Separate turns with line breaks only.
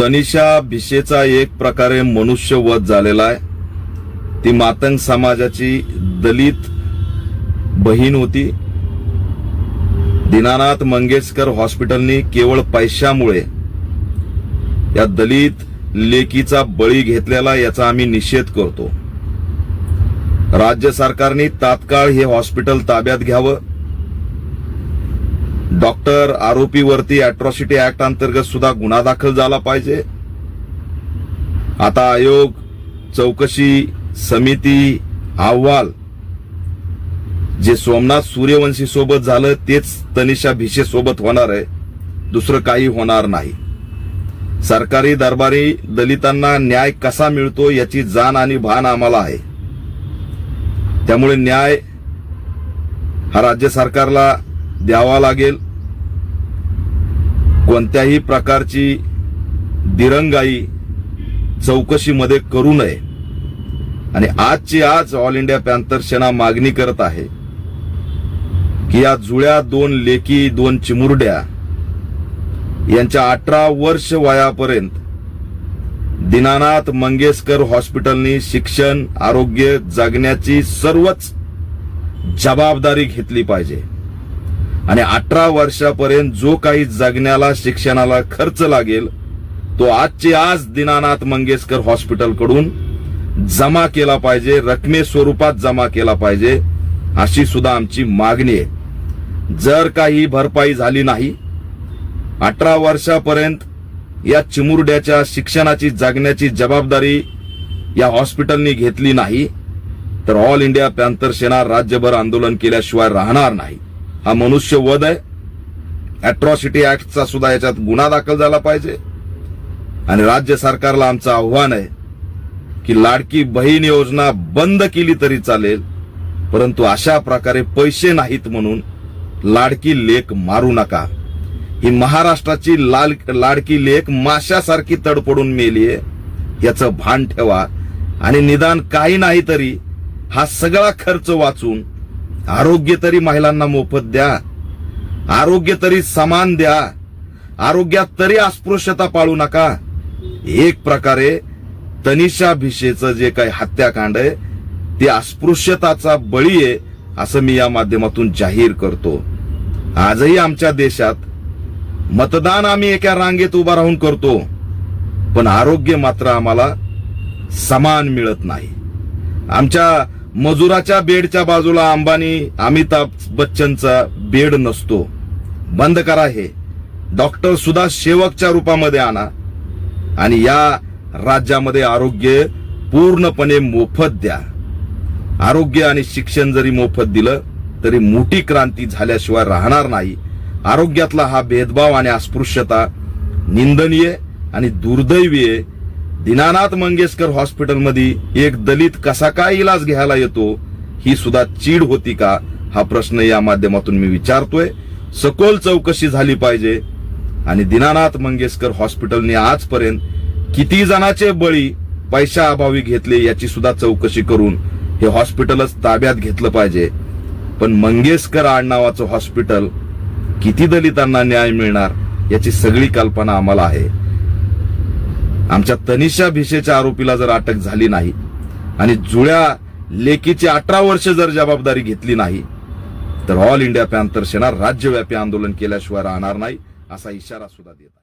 तनिषा भिशेचा एक प्रकारे मनुष्यवध झालेला आहे. ती मातंग समाजाची दलित बहीण होती. दीनानाथ मंगेशकर हॉस्पिटलनी केवळ पैशामुळे या दलित लेकीचा बळी घेतलेला याचा आम्ही निषेध करतो. राज्य सरकारने तात्काळ हे हॉस्पिटल ताब्यात घ्यावं. डॉक्टर आरोपीवरती अॅट्रॉसिटी ऍक्ट अंतर्गत सुद्धा गुन्हा दाखल झाला पाहिजे. आता आयोग चौकशी समिती अहवाल जे सोमनाथ सूर्यवंशी सोबत झालं तेच तनिषा भिशे सोबत होणार आहे. दुसरं काही होणार नाही. सरकारी दरबारी दलितांना न्याय कसा मिळतो याची जाण आणि भान आम्हाला आहे. त्यामुळे न्याय हा राज्य सरकारला द्यावा लागेल. कोणत्याही प्रकारची दिरंगाई चौकशीमध्ये करू नये. आणि आजची आज ऑल इंडिया पॅन्थर सेना मागणी करत आहे की या जुळ्या दोन लेकी दोन चिमुरड्या यांच्या अठरा वर्ष वयापर्यंत दीनानाथ मंगेशकर हॉस्पिटलनी शिक्षण आरोग्य जगण्याची सर्वच जबाबदारी घेतली पाहिजे. आणि अठरा वर्षापर्यंत जो काही जगण्याला शिक्षणाला खर्च लागेल तो आजचे आज दीनानाथ मंगेशकर हॉस्पिटलकडून जमा केला पाहिजे रकमे स्वरूपात जमा केला पाहिजे अशी सुद्धा आमची मागणी आहे. जर काही भरपाई झाली नाही अठरा वर्षापर्यंत या चिमुरड्याच्या शिक्षणाची जगण्याची जबाबदारी या हॉस्पिटलनी घेतली नाही तर ऑल इंडिया पॅन्थर सेना राज्यभर आंदोलन केल्याशिवाय राहणार नाही. हा मनुष्य वध आहे. अॅट्रॉसिटी ऍक्टचा सुद्धा याच्यात गुन्हा दाखल झाला पाहिजे. आणि राज्य सरकारला आमचं आव्हान आहे की लाडकी बहीण योजना बंद केली तरी चालेल परंतु अशा प्रकारे पैसे नाहीत म्हणून लाडकी लेख मारू नका. ही महाराष्ट्राची लाल लाडकी लेख माशासारखी तडपडून मेलीये याचं भान ठेवा. आणि निदान काही नाही तरी हा सगळा खर्च वाचून आरोग्य तरी महिलांना मोफत द्या. आरोग्य तरी समान द्या. आरोग्यात तरी अस्पृश्यता पाळू नका. एक प्रकारे तनिषा भिशेचं जे काही हत्याकांड आहे ते अस्पृश्यताचा बळी आहे असं मी या माध्यमातून जाहीर करतो. आजही आमच्या देशात मतदान आम्ही एका रांगेत उभा राहून करतो पण आरोग्य मात्र आम्हाला समान मिळत नाही. आमच्या मजुराच्या बेडच्या बाजूला अंबानी अमिताभ बच्चनचा बेड नसतो. बंद करा हे. डॉक्टर सुद्धा सेवकच्या रूपामध्ये आणा. आणि या राज्यामध्ये आरोग्य पूर्णपणे मोफत द्या. आरोग्य आणि शिक्षण जरी मोफत दिलं तरी मोठी क्रांती झाल्याशिवाय राहणार नाही. आरोग्यातला हा भेदभाव आणि अस्पृश्यता निंदनीय आणि दुर्दैवी आहे दीनानाथ मंगेशकर हॉस्पिटलमध्ये एक दलित कसा काय इलाज घ्यायला येतो ही सुद्धा चीड होती का हा प्रश्न या माध्यमातून मी विचारतोय. सखोल चौकशी झाली पाहिजे. आणि दीनानाथ मंगेशकर हॉस्पिटलने आजपर्यंत किती जणांचे बळी पैशाअभावी घेतले याची सुद्धा चौकशी करून हे हॉस्पिटलच ताब्यात घेतलं पाहिजे. पण मंगेशकर आडनावाचं हॉस्पिटल किती दलितांना न्याय मिळणार याची सगळी कल्पना आम्हाला आहे. आमच्या तनिषा भिशेच्या आरोपीला जर अटक झाली नाही आणि जुळ्या लेकीची अठरा वर्ष जर जबाबदारी घेतली नाही तर ऑल इंडिया पॅन्थर सेना राज्यव्यापी आंदोलन केल्याशिवाय राहणार नाही असा इशारा सुद्धा देत